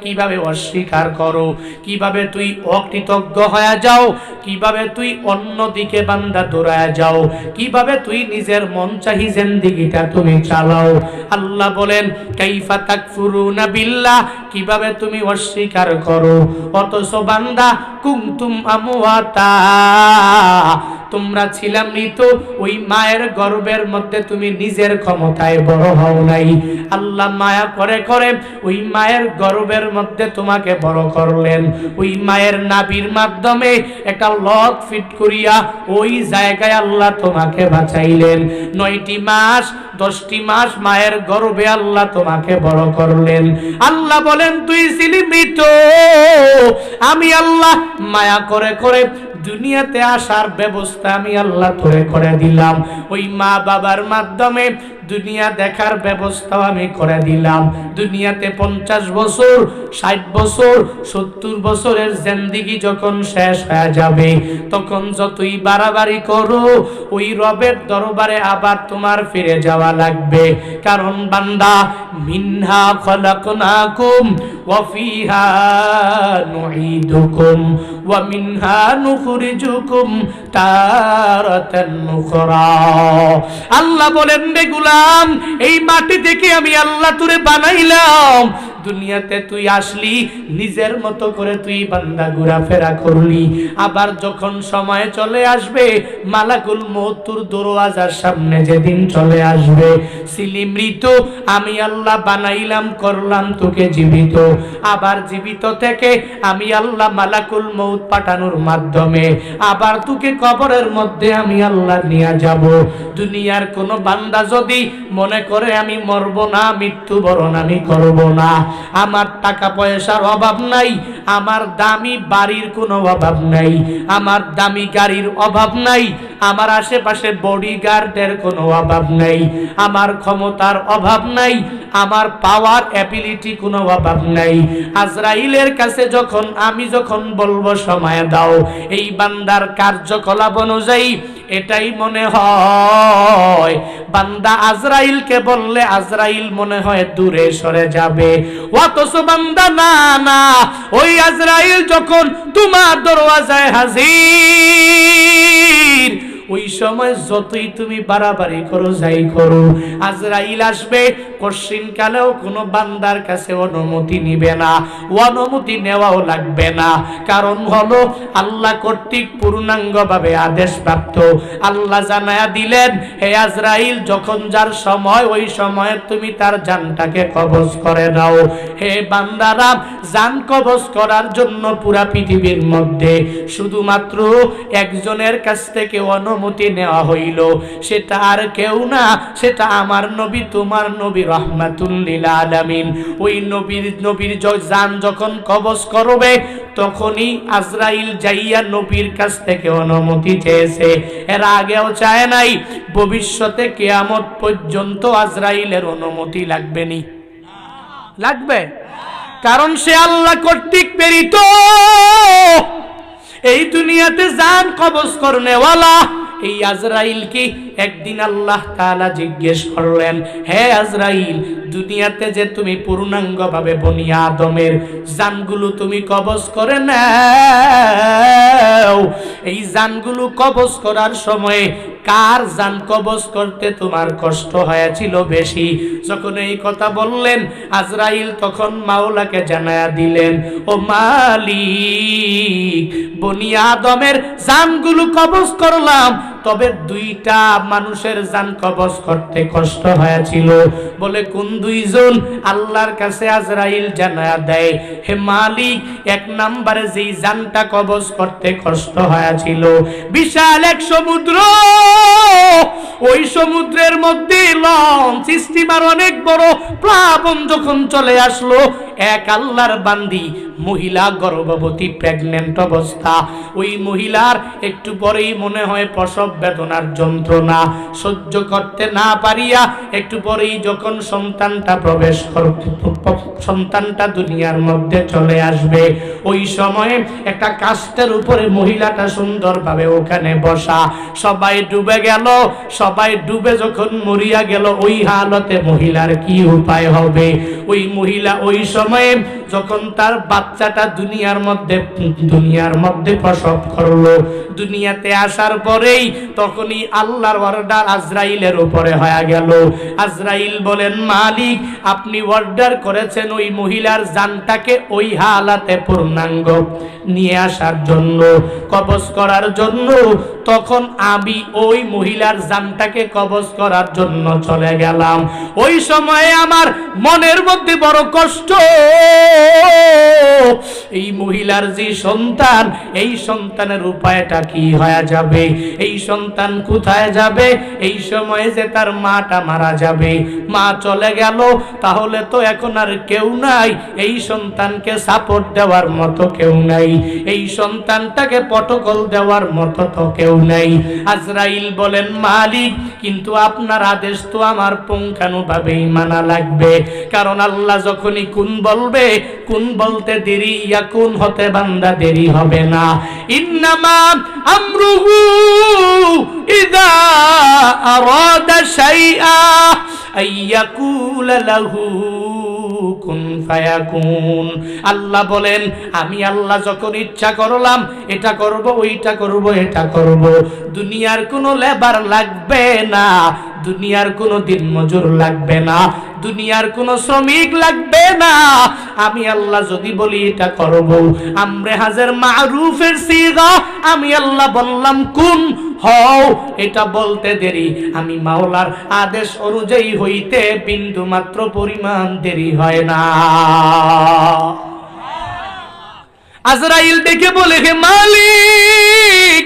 কীভাবে অস্বীকার করো? কীভাবে তুই অকৃতজ্ঞ হয়ে যাও? কীভাবে তুই অন্যদিকে বান্দা দৌড়ায় যাও? কীভাবে তুই নিজের মন চাহি জিন্দিগিটা তুমি চালাও? আল্লাহ বলেন, কাইফা বিল্লাহ, কীভাবে তুমি অস্বীকার করো? অথচ বান্দা কুমতুম তোমরা ছিলাম মৃত ওই মায়ের গর্বের মধ্যে তুমি নিজের ক্ষমতায় বড় হও নাই। আল্লাহ মায়া করে করে ওই মায়ের গর্বের মধ্যে তোমাকে বড় করলেন। ওই মায়ের নাবির মাধ্যমে একটা লক ফিট করিয়া ওই জায়গায় আল্লাহ তোমাকে বাঁচাইলেন। নয়টি মাস, দশটি মাস মায়ের গর্বে আল্লাহ তোমাকে বড় করলেন। আল্লাহ বলেন, তুই ছিলি মৃত। আমি আল্লাহ মায়া করে করে দুনিয়াতে আসার ব্যবস্থা আমি আল্লাহ তোরে করে দিলাম। ওই মা বাবার মাধ্যমে দুনিয়া দেখার ব্যবস্থাও আমি করে দিলাম। দুনিয়াতে পঞ্চাশ বছর, ষাট বছর, সত্তর বছরের জেন্দিগি যখন শেষ হয়ে যাবে, তখন যতই বাড়াবাড়ি করো, ওই রবের দরবারে আবার তোমার ফিরে যাওয়া লাগবে। কারণ বান্দা, মিনহা খলাকনাকুম ওয়া ফিহা নুঈদুকুম ওয়া মিনহা নুখরিজুকুম তারাতান নুখরা আল্লাহ বলেন রে এই মাটি থেকে আমি আল্লাহ তুরে বানাইলাম। দুনিয়াতে তুই আসলি, নিজের মতো করে তুই বান্দা ঘোরাফেরা করলি। আবার যখন সময় চলে আসবে, মালাকুল মতুর দরওয়াজার সামনে যেদিন চলে আসবে। সিলি মৃত, আমি আল্লাহ বানাইলাম, করলাম তোকে জীবিত। আবার জীবিত থেকে আমি আল্লাহ মালাকুল মৌত পাঠানোর মাধ্যমে, আবার তোকে কবরের মধ্যে আমি আল্লাহ নিয়ে যাব। দুনিয়ার কোনো বান্দা যদি মনে করে আমি মরব না, মৃত্যুবরণ আমি করব না। আমার টাকা পয়সার অভাব নাই, আমার দামি বাড়ির কোনো অভাব নাই, আমার দামি গাড়ির অভাব নাই, আমার আশেপাশে বডিগার্ডের কোনো অভাব নাই, আমার ক্ষমতার অভাব নাই, আমার পাওয়ার অ্যাবিলিটি কোনো অভাব নাই। আজরাইলের কাছে যখন, আমি যখন বলব, সময় দাও। এই বান্দার কার্যকলাপ অনুযায়ী এটাই মনে হয়। বান্দা আজরাইলকে বললে আজরাইল মনে হয় দূরে সরে যাবে। বান্দা না না, ওই আজরাইল যখন তোমার দরওয়াজায় হাজির ওই সময় যতই তুমি বাড়াবাড়ি করো, যাই করো, আজরাইল আসবে কশিন কালেও কোনো বান্দার কাছে অনুমতি নিবে না, অনুমতি নেওয়াও লাগবে না। কারণ হলো, আল্লাহ কর্তৃক পূর্ণাঙ্গভাবে আদেশ প্রাপ্ত। আল্লাহ জানায়া দিলেন, হে আজরাইল, যখন যার সময়, ওই সময়ে তুমি তার জানটাকে কবজ করে দাও। হে বান্দারা, জান কবজ করার জন্য পুরা পৃথিবীর মধ্যে শুধুমাত্র একজনের কাছ থেকে অনুমতি নেওয়া হইল। সেটা আর কেউ না সেটা আমার নবী, তোমার নবী রহমাতুল্লিল আলামিন। ওই নবীর নবীর যান যখন কবজ করবে, তখনই আজরাইল যাইয়া নবীর কাছ থেকে অনুমতি চেয়েছে। এর আগেও চায় নাই, ভবিষ্যতে কেয়ামত পর্যন্ত আজরাইলের অনুমতি লাগবে নি। লাগবে? কারণ সে আল্লাহ কর্তৃক প্রেরিত। এই দুনিয়াতে যান কবজ করনেওয়ালা, এই আজরাইল কি একদিন আল্লাহ তাআলা জিজ্ঞেস করলেন, হে আজরাইল, দুনিয়াতে যে তুমি পূর্ণাঙ্গভাবে বনি আদমের জানগুলো তুমি কবজ করে নাও, এই জানগুলো কবজ করার সময়ে কার জান কবজ করতে তোমার কষ্ট হয়েছিল বেশি? যখন এই কথা বললেন, আজরাইল তখন মাওলাকে জানায়া দিলেন, ও মালিক, বনি আদমের জানগুলো কবজ করলাম তবে দুইটা মানুষের জান কবজ করতে কষ্ট হয়েছিল। বলে, কোন দুইজন আল্লাহর কাছে আজরাইল জানায়া দেয়? হে মালিক, এক নাম্বারে যেই জানটা কবজ করতে কষ্ট হয়েছিল, বিশাল এক সমুদ্র। ওই সমুদ্রের মধ্যে লঞ্চ, স্টিমার অনেক বড়, প্লাবন যখন চলে আসলো এক আল্লাহর বান্দি, মহিলা গর্ভবতী প্রেগনেন্ট অবস্থা। ওই মহিলার একটু পরেই মনে হয় প্রসব বেদনার যন্ত্রণা। সহ্য করতে না পারিয়া একটু পরেই যখন সন্তানটা প্রবেশ করতে সন্তানটা দুনিয়ার মধ্যে চলে আসবে। ওই সময়ে একটা কাস্টের উপরে মহিলাটা সুন্দরভাবে ওখানে বসা। সবাই ডুবে গেল। সবাই ডুবে যখন মরিয়া গেল, ওই হালতে মহিলার কি উপায় হবে? ওই মহিলা ওই সময়ে সময়ে যখন তার বাচ্চাটা দুনিয়ার মধ্যে দুনিয়ার মধ্যে প্রসব করল, দুনিয়াতে আসার পরেই তখনই আল্লাহর অর্ডার আজরাইলের উপরে হয়ে গেল। আজরাইল বলেন, মালিক, আপনি অর্ডার করেছেন ওই মহিলার জানটাকে ওই হালাতে পূর্ণাঙ্গ নিয়ে আসার জন্য, কবজ করার জন্য। তখন আমি ওই মহিলার জানটাকে কবজ করার জন্য চলে গেলাম। ওই সময়ে আমার মনের মধ্যে বড় কষ্ট। এই মহিলার যে সন্তান, এই সন্তানের উপায়টা কি হয়ে যাবে? এই সন্তান কোথায় যাবে? এই সময়ে যে তার মাটা মারা যাবে, মা চলে গেল, তাহলে তো এখন আর কেউ নাই। এই সন্তানকে সাপোর্ট দেওয়ার মতো কেউ নাই। এই সন্তানটাকে পটকল দেওয়ার মতো তো কেউ নাই। আজরাইল বলেন, মালিক কিন্তু আপনার আদেশ তো আমার পুঙ্খানুভাবেই মানা লাগবে। কারণ আল্লাহ যখনই কোন বলবে, কোন বলতে দেরি ইয়া কোন হতে বান্দা দেরি হবে না। ইন্নামা আমরুহু ইদা আরাদা শাইআ আইয়াকুল লাহু কুন ফায়াকুন। আল্লাহ বলেন, আমি আল্লাহ যখন ইচ্ছা করলাম, এটা করব, ওইটা করব, এটা করব। দুনিয়ার কোনো লেবার লাগবে না। দুনিয়ার কোনো দিন মজুর লাগবে না, দুনিয়ার কোনো শ্রমিক লাগবে না। আমি আল্লাহ যদি বলি এটা করব, আমরে হাজার মারুফের সিগা, আমি আল্লাহ বললাম কোন হও। এটা বলতে দেরি। আমি মাওলার আদেশ অনুযায়ী হইতে বিন্দু মাত্র পরিমাণ দেরি হয় না। আজরাইল ডেকে বলে, হে মালিক,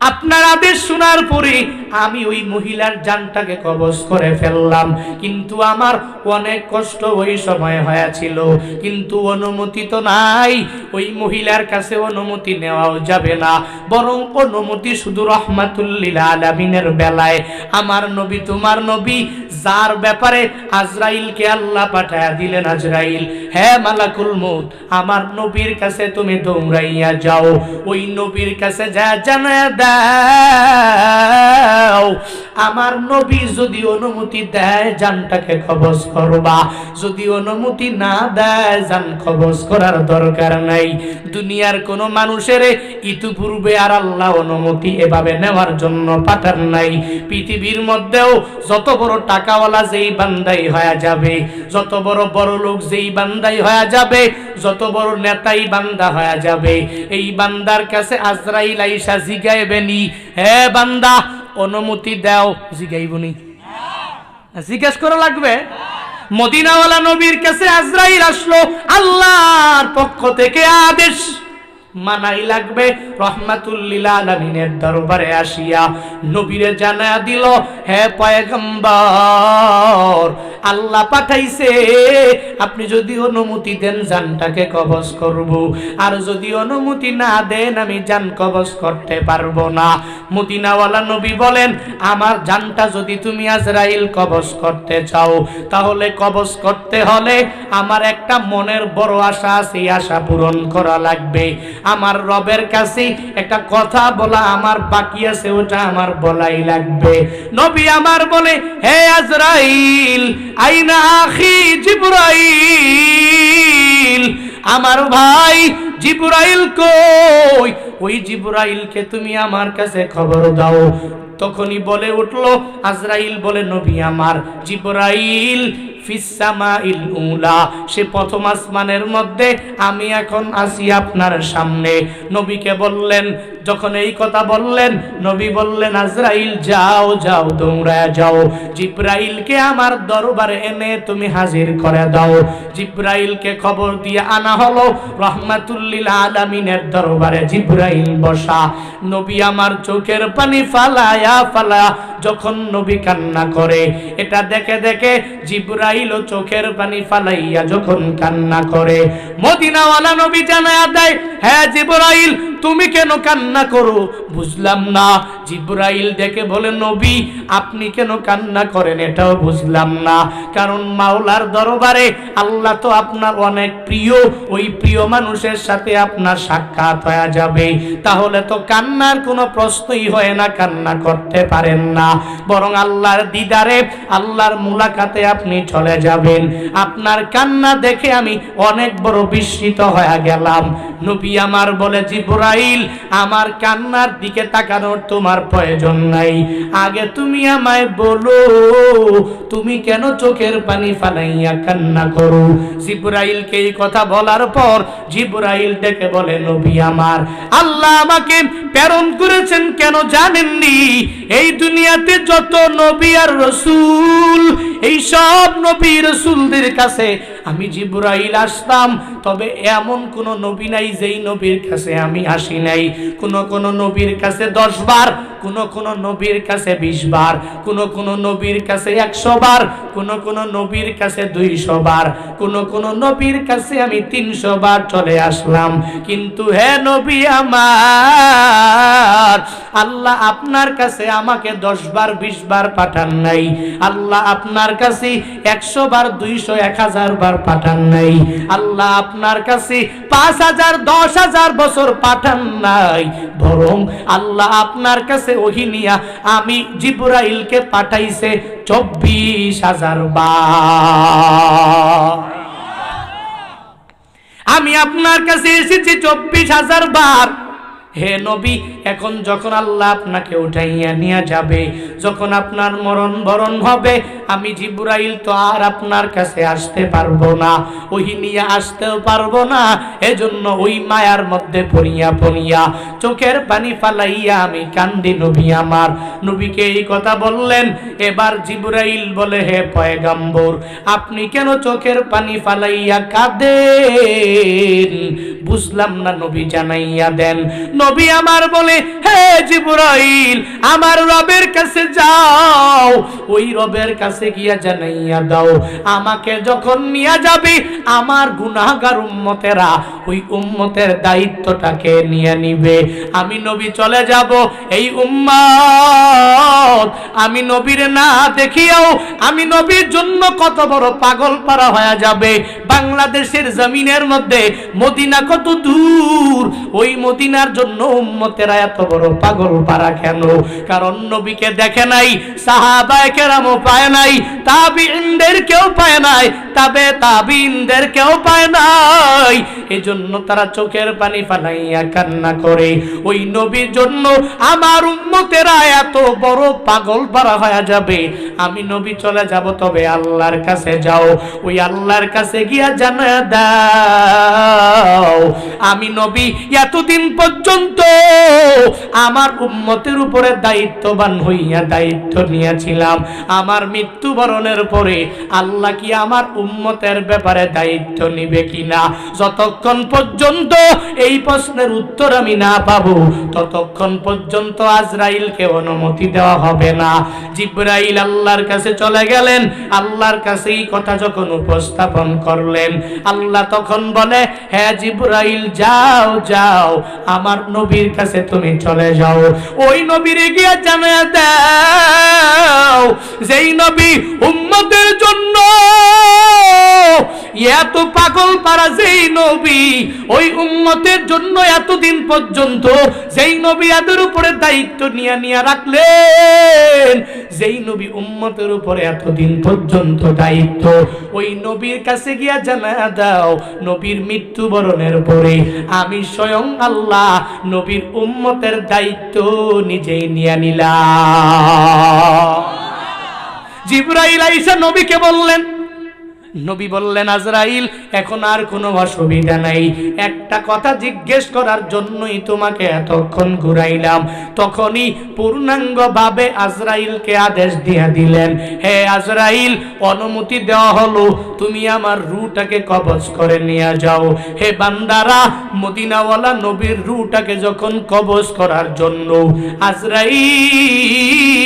আপনার আদেশ শোনার পরে আমি ওই মহিলার জানটাকে কবজ করে ফেললাম। কিন্তু আমার অনেক কষ্ট ওই সময় হয়েছিল। কিন্তু অনুমতি তো নাই। ওই মহিলার কাছে অনুমতি নেওয়াও যাবে না। বরং অনুমতি শুধু রহমাতুল্লিল আলামিনের বেলায়। আমার নবী, তোমার নবী, যার ব্যাপারে আজরাইলকে আল্লাহ পাঠায়া দিলেন আজরাইল হ্যাঁ মালাকুল মউত, আমার নবীর কাছে তুমি দৌড়াইয়া যাও। ওই নবীর কাছে যা জানা দাও। আমার নবী যদি অনুমতি দেয়, জানটাকে কবজ করবা। যদি অনুমতি না দেয়, জান কবজ করার দরকার নাই। দুনিয়ার কোন মানুষের ইতিপূর্বে আর আল্লাহ অনুমতি এভাবে নেওয়ার জন্য পাঠান নাই। পৃথিবীর মধ্যেও যত বড় টাকাওয়ালা যেই বান্দাই হয়ে যাবে, যত বড় বড় লোক যেই বান্দাই হয়ে যাবে, যত বড় নেতাই বান্দা হয়ে যাবে। এই বান্দার কাছে আজরাইল আইসা জিগাইবেনি, হে বান্দা অনুমতি দাও, জিগাইবনি। জিজ্ঞেস করা লাগবে, মদিনাওয়ালা নবীর কাছে আজরাইল আসলো, আল্লাহর পক্ষ থেকে আদেশ। মানাই লাগবে। রহমাতুল্লিল আলামিনের দরবারে আসিয়া নবীরে জানা দিল, হে পয়গম্বর, আল্লাহ পাঠাইছে, আপনি যদি অনুমতি দেন জানটাকে কবজ করব। আর যদি অনুমতি না দেন আমি জান কবজ করতে পারব না। মদিনাওয়ালা নবী বলেন, আমার জানটা যদি তুমি আজরাইল কবজ করতে চাও, তাহলে কবজ করতে হলে আমার একটা মনের বড় আশা আছে আশা পূরণ করা লাগবে। আমার রবের কাছে একটা কথা বলা আমার বাকি আছে, ওটা আমার বলাই লাগবে। নবী আমার বলে, হে আজরাইল, আইনা আখি জিবরাইল? আমার ভাই জিবরাইল কই? ওই জিবরাইলকে তুমি আমার কাছে খবর দাও। তখনই বলে উঠল, আজরাইল বলে, নবী আমার, জিবরাইল সে প্রথম আসমানের মধ্যে আমি এখন আসি আপনার সামনে। নবীকে বললেন, যখন এই কথা বললেন, নবী বললেন, আজরাইল যাও যাও, তোমরা যাও। জিব্রাইলকে আমার দরবারে এনে তুমি হাজির করে দাও। জিব্রাইলকে খবর দিয়ে আনা হলো, রহমাতুল্লিল আলামিনের দরবারে জিব্রাইল বসা। নবী আমার চোখের পানি ফালায়া ফালা যখন নবী কান্না করে, এটা দেখে দেখে জিব্রাইল চোখের পানি ফালাইয়া যখন কান্না করে, মদিনাওয়ালা নবী জানা দেয় হ্যাঁ জিব্রাইল তুমি কেন কান্না করো? বুঝলাম না। জিব্রাইল দেখে বলে, নবী, আপনি কেন কান্না করেন? এটাও বুঝলাম না। কারণ মাওলার দরবারে আল্লাহ তো আপনার অনেক প্রিয়। ওই প্রিয় মানুষের সাথে আপনার সাক্ষাৎ হয়ে যাবে। তাহলে তো কান্নার কোনো প্রশ্নই হয় না, কান্না করতে পারেন না। বরং আল্লাহর দিদারে, আল্লাহর মুলাকাতে আপনি চলে যাবেন। আপনার কান্না দেখে আমি অনেক বড় বিস্মিত হয়ে গেলাম। নবী আমার বলে, জিব্রাইল আমার কান্নার দিকে তাকানোর তোমার প্রয়োজন নাই। আগে তুমি আমায় বলো, তুমি কেন চোখের পানি ফালাইয়া কান্না করো? জিব্রাইলকে এই কথা বলার পর জিব্রাইল ডেকে বলে, নবী আমার, আল্লাহ আমাকে প্রেরণ করেছেন কেন জানেননি? এই দুনিয়াতে যত নবী আর রসুল, এই সব নবী রসুলদের কাছে আমি জিব্রাইল আসতাম, তবে এমন কোন নবী নাই যেই নবীর কাছে আমি আসি নাই। কোন কোন নবীর কাছে দশ বার কোন কোন নবীর কাছে বিশ বার, কোন কোন নবীর কাছে একশো বার, কোন কোন নবীর কাছে দুইশো বার, কোন কোন নবীর কাছে আমি তিনশো বার চলে আসলাম। কিন্তু হে নবী আমার, আল্লাহ আপনার কাছে আমাকে দশ বার, বিশ বার পাঠান নাই। আল্লাহ আপনার কাছে একশো বার, দুইশো, এক হাজার বার পাঠান নাই। আল্লাহ আপনার কাছে পাঁচ হাজার, দশ হাজার বছর পাঠান নাই। বরং আল্লাহ আপনার কাছে ওহিনিয়া আমি জিব্রাইলকে পাঠাইছে চব্বিশ হাজার বার। আমি আপনার কাছে এসেছি চব্বিশ হাজার বার। হে নবী, এখন যখন আল্লাহ আপনাকে উঠাইয়া নিয়ে যাবে, যখন আপনার মরণ বরণ হবে, আমি জিব্রাইল তো আর আপনার কাছে আসতে পারব না ওই নিয়ে আসতেও পারব না, এজন্য ওই মায়ার মধ্যে পড়িয়া পড়িয়া চোখের পানি ফালাইয়া আমি কান্দি নবী আমার। নবীকে এই কথা বললেন, এবার জিব্রাইল বলে, হে পয়গাম্বর, আপনি কেন চোখের পানি ফালাইয়া কাঁদেন? বুঝলাম না, নবী জানাইয়া দেন। নবী আমার বলে, হে জিব্রাইল, আমার রবের কাছে যাও, ওই রবের কাছে গিয়া জানাইয়া দাও। আমাকে যখন নিয়ে যাবে, আমার গুনাহগার উম্মতেরা ওই উম্মতের দায়িত্বটাকে নিয়ে নিবে। আমি নবী চলে যাব, এই উম্মত, আমি নবীর না দেখিয়াও, আমি নবীর জন্য কত বড় পাগল পারা হয়ে যাবে। বাংলাদেশের জমিনের মধ্যে মদিনা কত দূর? ওই মদিনার জন্য উম্মতেরা এত বড় পাগল পারা কেন? কারণ নবীকে দেখে নাই, সাহাবায় কেরামও পায় নাই তাবিনদের কেউ পায় নাই, তবে তাবিনদের কেউ পায় নাই। এজন্য তারা চোখের পানি ফালাইয়া কান্না করে। ওই নবীর জন্য আমার উম্মতেরা এত বড় পাগল পারা হয়ে যাবে। আমি নবী চলে যাব, তবে আল্লাহর কাছে যাও। ওই আল্লাহর কাছে গিয়া জানা দাও, আমি নবী এতদিন পর্যন্ত আমার উম্মতের উপরে দায়িত্ববান হইয়া দায়িত্ব নিয়েছিলাম। আমার মৃত্যুবরণের পরে আল্লাহ কি আমার উম্মতের ব্যাপারে দায়িত্ব নিবে কিনা? যতক্ষণ পর্যন্ত এই প্রশ্নের উত্তর আমি না পাবো। ততক্ষণ পর্যন্ত আজরাইলকে অনুমতি দেওয়া হবে না। জিব্রাইল আল্লাহর কাছে চলে গেলেন। আল্লাহর কাছে এই কথা যখন উপস্থাপন করলেন, আল্লাহ তখন বলে হ্যাঁ জিব্রাইল, যাও যাও, আমার নবীর কাছে তুমি চলে যাও। ওই নবীর গিয়ে জানা দাও, যেই নবী উম্মতের জন্য এত পাগল পারা যেই নবী, ওই উম্মতের জন্য এতদিন পর্যন্ত যেই নবী এদের উপরে দায়িত্ব নিয়ে নিয়ে রাখলেন, যেই নবী উম্মতের উপরে এতদিন পর্যন্ত দায়িত্ব, ওই নবীর কাছে গিয়া জানা দাও, নবীর মৃত্যুবরণের পরে আমি স্বয়ং আল্লাহ নবীর উম্মতের দায়িত্ব নিজেই নিয়ে নিলাম। জিব্রাইল আইসা নবীকে বললেন নবী বললেন, আজরাইল, এখন আর কোনো অসুবিধা নাই। একটা কথা জিজ্ঞেস করার জন্যই তোমাকে এতক্ষণ ঘুরাইলাম। তখনই পূর্ণাঙ্গ ভাবে আজরাইলকে আদেশ দিয়ে দিলেন, হে আজরাইল, অনুমতি দেওয়া হলো, তুমি আমার রুটাকে কবজ করে নিয়ে যাও। হে বান্দারা, মদিনাওয়ালা নবীর রুটাকে যখন কবজ করার জন্য আজরাইল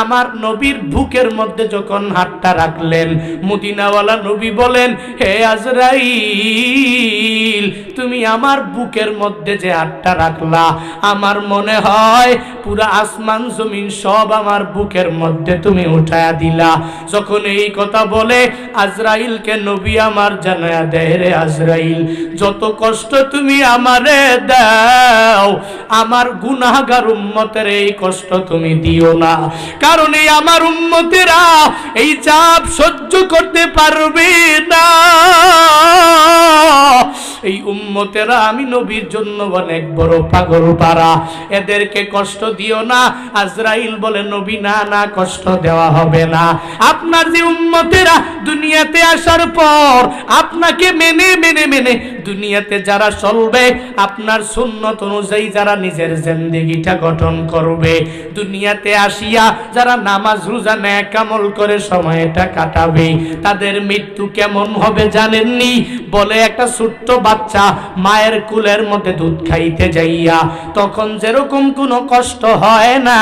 আমার নবীর বুকের মধ্যে যখন হাতটা রাখলেন, মদিনাওয়ালা নবী বলেন, হে আজরাইল, তুমি আমার বুকের মধ্যে যে হাতটা রাখলা, আমার মনে হয় পুরা আসমান জমিন সব আমার বুকের মধ্যে তুমি উঠায়া দিলা। যখন এই কথা বলে, আজরাইলকে নবী আমার জানায়া দেয়, রে আজরাইল, যত কষ্ট তুমি আমারে দাও, আমার গুনাহগার উম্মতের এই কষ্ট তুমি দিও না। কারণ আমার উন্মতেরা এই চাপ সহ্য করতে পারবে না। এই উম্মতেরা আমি নবীর জন্য অনেক বড় পাগল পারা এদেরকে কষ্ট দিও না। আজরাইল বলে, নবী, না না, কষ্ট দেওয়া হবে না। আপনার যে উম্মতেরা দুনিয়াতে আসার পর আপনাকে মেনে মেনে মেনে দুনিয়াতে যারা চলবে, আপনার সুন্নত অনুযায়ী যারা নিজের জিন্দেগিটা গঠন করবে। দুনিয়াতে আসিয়া যারা নামাজ, রোজা, ন্যাক আমল করে সময়টা কাটাবে, তাদের মৃত্যু কেমন হবে জানেননি? বলে একটা ছোট্ট বাচ্চা মায়ের কুলের মধ্যে দুধ খাইতে যাইয়া, তখন যেরকম কোনো কষ্ট হয় না,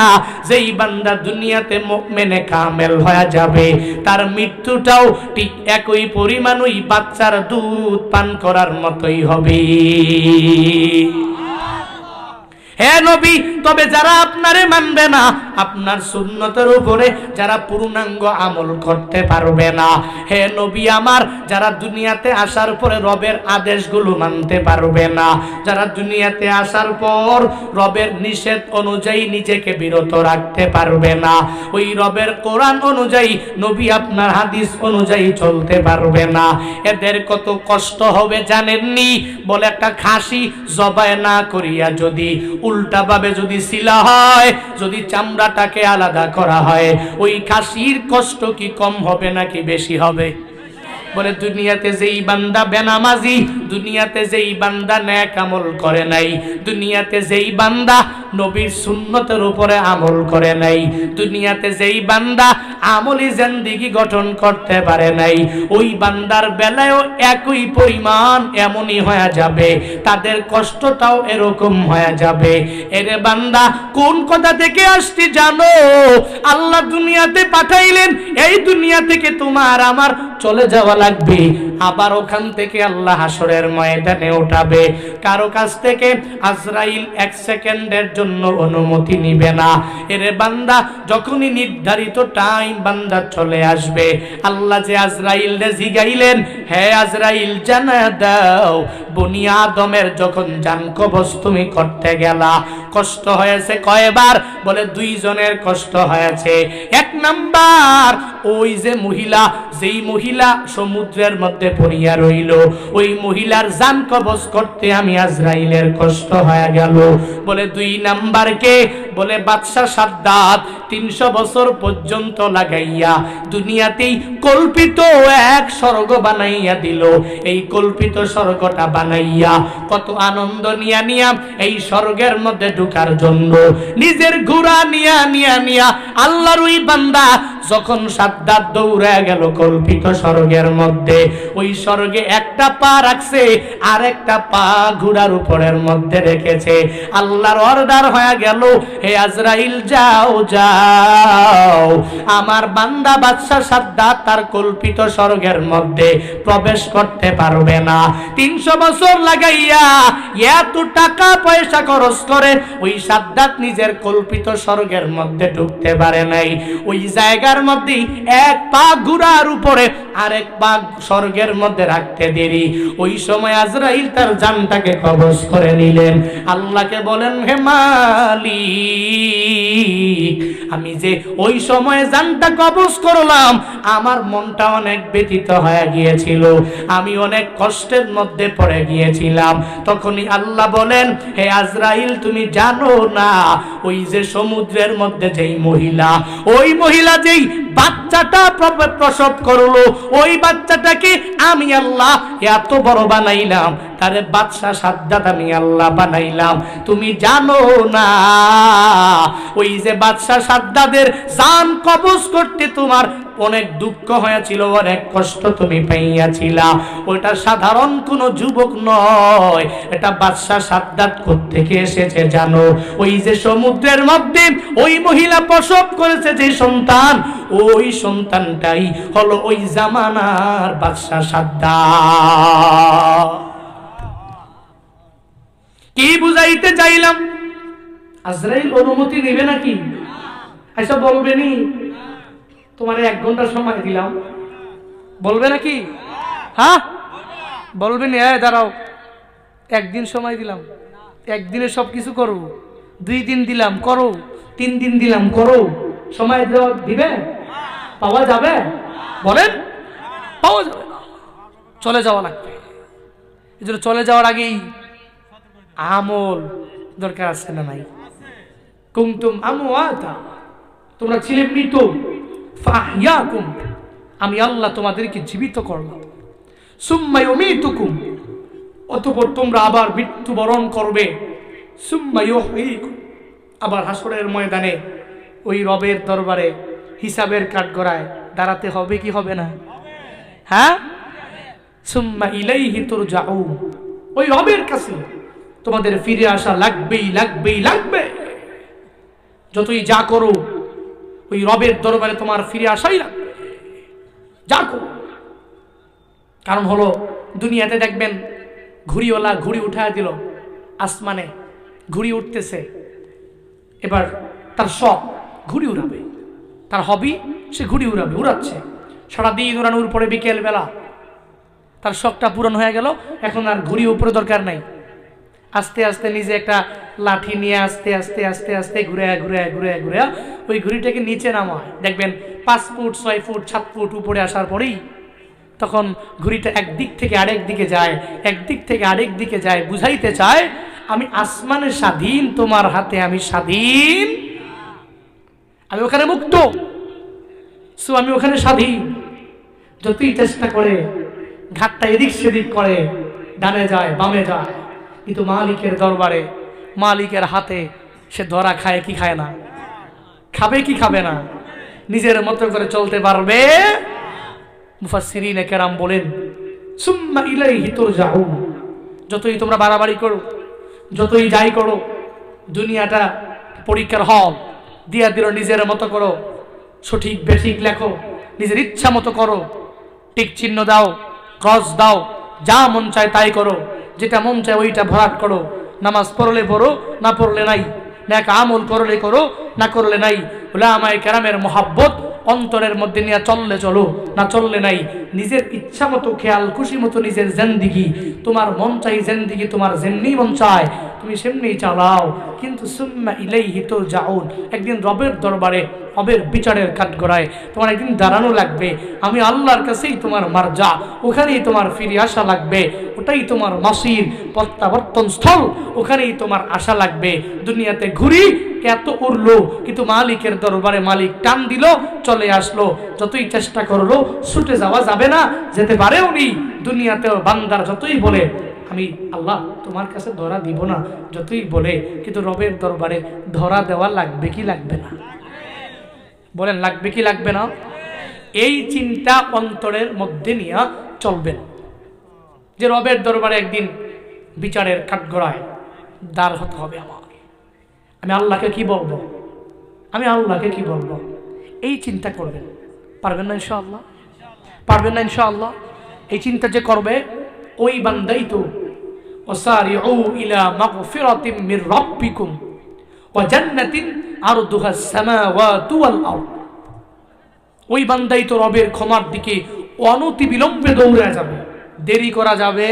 যেই বান্দা দুনিয়াতে মেনে কামেল হয়ে যাবে, তার মৃত্যুটাও ঠিক একই পরিমাণ ওই বাচ্চার দুধ পান করার মতোই হবে। নবী, তবে যারা আপনারে মানবে না, আপনার সুন্নতের উপরে যারা পূর্ণাঙ্গ আমল করতে পারবে না। হে নবী আমার, যারা দুনিয়াতে আসার পরে রবের আদেশগুলো মানতে পারবে না, যারা দুনিয়াতে আসার পর রবের নিষেধ অনুযায়ী নিজেকে বিরত রাখতে পারবে না, ওই রবের কোরআন অনুযায়ী, নবী আপনার হাদিস অনুযায়ী চলতে পারবে না। এদের কত কষ্ট হবে জানেননি? বলে একটা খাসি জবাই না করিয়া যদি উল্টা ভাবে যদি শিলা হয়, যদি চামড়াটাকে আলাদা করা হয়, ওই খাসির কষ্ট কি কম হবে নাকি বেশি হবে? বলে, দুনিয়াতে যেই বান্দা বেনামাজি, দুনিয়াতে যেই বান্দা ন্যাক আমল করে নাই, দুনিয়াতে যেই বান্দা নবীর সুন্নতের উপরে আমল করে নাই, দুনিয়াতে যেই বান্দা আমলি জিন্দিগি গঠন করতে পারে নাই, ওই বান্দার বেলায়ও একই পরিমাণ এমনই হয়ে যাবে, তাদের কষ্টটাও এরকম হয়ে যাবে। এরে বান্দা, কোন কথা থেকে আসছি জানো? আল্লাহ দুনিয়াতে পাঠাইলেন, এই দুনিয়া থেকে তোমার আমার চলে যাওয়া লাগবে। আবার ওখান থেকে আল্লাহ হাসরের ময়দানে উঠাবে। কারও কাছ থেকে আজরাইল এক সেকেন্ডের জন্য অনুমতি নিবে না। এরে বান্দা, যখনই নির্ধারিত টাইম বান্দা চলে আসবে, আল্লাহ যে আজরাইল জিগাইলেন, হে আজরাইল, জানা দাও, বনি আদমের যখন জান কবজ তুমি করতে গেলা। কষ্ট হয়েছে কয়বার? বলে, দুইজনের কষ্ট হয়েছে। এক নাম্বার, ওই যে মহিলা, যেই মহিলা সমুদ্রের মধ্যে পড়িয়া রইল। ওই মহিলার জান কবজ করতে আমি আজরাইলের কষ্ট হয়ে গেল। বলে, দুই নাম্বার কে? বলে, বাদশাহ সাদ্দাত, তিনশো বছর পর্যন্ত লাগাইয়া দুনিয়াতেই কল্পিত এক স্বর্গ বানাইয়া দিল। এই কল্পিত স্বর্গটা বানাইয়া কত আনন্দ নিয়া নিয়া এই স্বর্গের মধ্যে ঢুকার জন্য নিজের ঘোড়া নিয়া নিয়া নিয়া আল্লাহর ওই বান্দা যখন সাদ্দাত দৌড়ে গেল কল্পিত স্বর্গের মধ্যে, ওই স্বর্গে একটা পা রাখছে আর একটা পা ঘোড়ার উপরের মধ্যে রেখেছে। আল্লাহর অর্ডার হয়ে গেল, হে আজরাইল, যাও যাও। আমার বান্দা বাদশাহ সাদ্দাত তার কল্পিত স্বর্গের মধ্যে প্রবেশ করতে পারবে না। তিনশো বছর লাগাইয়া এত টাকা পয়সা খরচ করে, ওই সাদ্দাত নিজের কল্পিত স্বর্গের মধ্যে ঢুকতে পারে নাই। ওই জায়গার মধ্যে এক পা ঘুরার উপরে আরেক পা স্বর্গের মধ্যে রাখতে দেরি। ওই সময় আজরাইল তার জানটাকে কবজ করে নিলেন। আল্লাহকে বলেন, হে মালিক, আমি যে ওই সময় জানটা কবজ করলাম, আমার মনটা অনেক ব্যতীত হয়ে গিয়েছিল। আমি অনেক কষ্টের মধ্যে পড়ে গিয়েছিলাম। তখনই আল্লাহ বলেন, হে আজরাইল, তুমি জানো না, ওই যে সমুদ্রের মধ্যে যেই মহিলা, ওই মহিলা যেই বাচ্চাটা প্র- প্রসব করল, ওই বাচ্চাটাকে আমি আল্লাহ এত বড় বানাইলাম, তারে বাদশা সাদ্দাত আমি আল্লাহ বানাইলাম। তুমি জানো না। ওই যে বাদশা সাদ্দাদের জান কবজ করতে তোমার অনেক দুঃখ হয়েছিল, অনেক কষ্ট তুমি পাইয়াছিলা। ওটা সাধারণ কোনো যুবক নয়, এটা বাদশা সাদ্দাত থেকে এসেছে জানো? ওই যে সমুদ্রের মধ্যে ওই মহিলা প্রসব করেছে যে সন্তান, ওই সন্তানটাই হলো ওই জামানার বাদশা সাদ্দাত কি বুঝাইতে চাইলাম? আজরাইল অনুমতি নেবে নাকি? আচ্ছা বলবে নি, তোমার এক ঘণ্টা সময় দিলাম। বলবে নাকি? হ্যাঁ? বলবে নি হ্যাঁ দাঁড়াও, একদিন সময় দিলাম। একদিনে সব কিছু করো, দুই দিন দিলাম, করো, তিন দিন দিলাম, করো। সময় দেওয়া দিবে? পাওয়া যাবে? বলেন, পাওয়া যাবে চলে যাওয়া লাগবে। এই চলে যাওয়ার আগেই আমল দরকার আছে না নাই? কুমতুম আমওয়াতা, তোমরা ছিলে মৃত, ফাহইয়াকুম, আমি আল্লাহ তোমাদেরকে জীবিত করলাম। সুম্মা ইউমিতুকুম, অতঃপর তোমরা আবার মৃত্যুবরণ করবে। সুম্মা আবার হাসরের ময়দানে ওই রবের দরবারে হিসাবের কাঠগড়ায় দাঁড়াতে হবে কি হবে না? হ্যাঁ? সুম্মা ইলাইহি তুরজাউন, ওই রবের কাছে তোমাদের ফিরে আসা লাগবেই লাগবেই লাগবে যতই যা করো, ওই রবের দরবারে তোমার ফিরে আসাই লাগবে। যা করো। কারণ হলো, দুনিয়াতে দেখবেন, ঘুড়িওয়ালা ঘুড়ি উঠায় দিল, আসমানে ঘুড়ি উঠতেছে। এবার তার শখ ঘুড়ি উড়াবে। তার হবি, সে ঘুড়ি উড়াবে, উড়াচ্ছে। সারাদিন উড়ানোর পরে বিকেল বেলা তার শখটা পূরণ হয়ে গেল, এখন আর ঘুড়ি উপরে দরকার নাই। আস্তে আস্তে নিজে একটা লাঠি নিয়ে আস্তে আস্তে আস্তে আস্তে ঘুরে ঘুরে ঘুরে ঘুরে ওই ঘুড়িটাকে নিচে নামায়। দেখবেন পাঁচ ফুট, ছয় ফুট, সাত ফুট উপরে আসার পরেই তখন ঘুড়িটা একদিক থেকে আরেক দিকে যায়, একদিক থেকে আরেক দিকে যায়, বুঝাইতে চায়, আমি আসমানে স্বাধীন, তোমার হাতে আমি স্বাধীন। আমি ওখানে মুক্ত। সো আমি ওখানে স্বাধীন। যতই চেষ্টা করে, ঘাটটা এদিক সেদিক করে, ডানে যায়, বামে যায়। কিন্তু মালিকের দরবারে, মালিকের হাতে সে ধরা খায় কি খায় না? খাবে কি খাবে না? নিজের মতো করে চলতে পারবে? কেরাম বলেন যতই তোমরা বাড়াবাড়ি করো, যতই যাই করো, দুনিয়াটা পরীক্ষার হল, দিয়া দিল নিজের মতো করো, সঠিক বেঠিক লেখো, নিজের ইচ্ছা মতো করো, টিক চিহ্ন দাও, ক্রস দাও, যা মন চায় তাই করো। যেটা মন চায় ওইটা ভরাট করো। নামাজ পড়লে পড়ো, না পড়লে নাই। ন্যাক আমল করলে করো, না করলে নাই। ওলা আমায় ক্যারামের মহাব্বত অন্তরের মধ্যে নিয়ে চললে চলো, না চললে নাই। নিজের ইচ্ছা মতো, খেয়াল, খুশি মতো নিজের জেন্দিগি। তোমার মন চাই জেন্দিগি, তোমার যেমনি মন চায় তুমি সেমনি চালাও, কিন্তু সুম্মা ইলাইহি তো যাউন একদিন রবের দরবারে, রবের বিচারের কাঠগড়ায় তোমার একদিন দাঁড়ানো লাগবে। আমি আল্লাহর কাছেই তোমার মার্জা, ওখানেই তোমার ফিরে আসা লাগবে। ওটাই তোমার মাসির প্রত্যাবর্তন স্থল, ওখানেই তোমার আশা লাগবে। দুনিয়াতে ঘুরি, এত উড়লো, কিন্তু মালিকের দরবারে মালিক টান দিল, চলে আসলো। যতই চেষ্টা করল, ছুটে যাওয়া যাবে না, যেতে পারেও নি দুনিয়াতেও বান্দার যতই বলে, আমি আল্লাহ তোমার কাছে ধরা দিব না, যতই বলে, কিন্তু রবের দরবারে ধরা দেওয়া লাগবে কি লাগবে না? বলেন, লাগবে কি লাগবে না? এই চিন্তা অন্তরের মধ্যে নিয়ে চলবেন। যে রবের দরবারে একদিন বিচারের কাঠগড়ায় দাঁড় হতে হবে আমার আমি আল্লাহকে কি বলব? আমি আল্লাহকে কি বলব? এই চিন্তা করবেন। পারবেন না ইনশাআল্লাহ? পারবেন না ইনশাআল্লাহ। এই চিন্তা যে করবে, ওই বান্দাই তো। ওই বান্দাই তো রবের ক্ষমার দিকে অনতি বিলম্বে দৌড়ে যাবে। দেরি করা যাবে